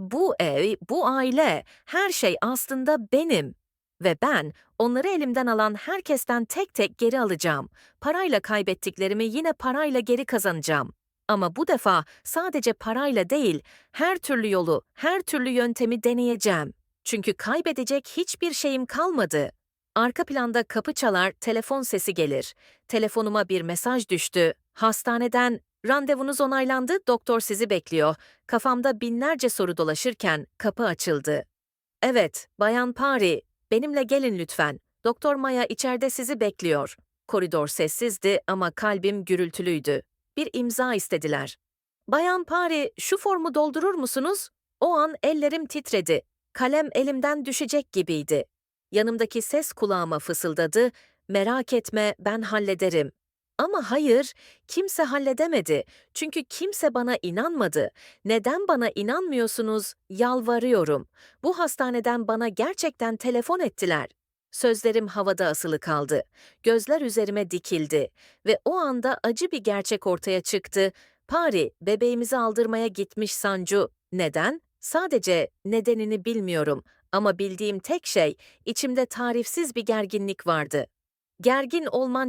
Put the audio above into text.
Bu ev, bu aile, her şey aslında benim. Ve ben onları elimden alan herkesten tek tek geri alacağım. Parayla kaybettiklerimi yine parayla geri kazanacağım. Ama bu defa sadece parayla değil, her türlü yolu, her türlü yöntemi deneyeceğim. Çünkü kaybedecek hiçbir şeyim kalmadı. Arka planda kapı çalar, telefon sesi gelir. Telefonuma bir mesaj düştü. Hastaneden randevunuz onaylandı, doktor sizi bekliyor. Kafamda binlerce soru dolaşırken kapı açıldı. Evet, Bayan Pari, benimle gelin lütfen. Doktor Maya içeride sizi bekliyor. Koridor sessizdi ama kalbim gürültülüydü. Bir imza istediler. Bayan Pari, şu formu doldurur musunuz? O an ellerim titredi. Kalem elimden düşecek gibiydi. Yanımdaki ses kulağıma fısıldadı. Merak etme, ben hallederim. Ama hayır, kimse halledemedi. Çünkü kimse bana inanmadı. Neden bana inanmıyorsunuz? Yalvarıyorum. Bu hastaneden bana gerçekten telefon ettiler. Sözlerim havada asılı kaldı. Gözler üzerime dikildi ve o anda acı bir gerçek ortaya çıktı. Pari, bebeğimizi aldırmaya gitmiş Sancu. Neden? Sadece nedenini bilmiyorum ama bildiğim tek şey içimde tarifsiz bir gerginlik vardı. Gergin olman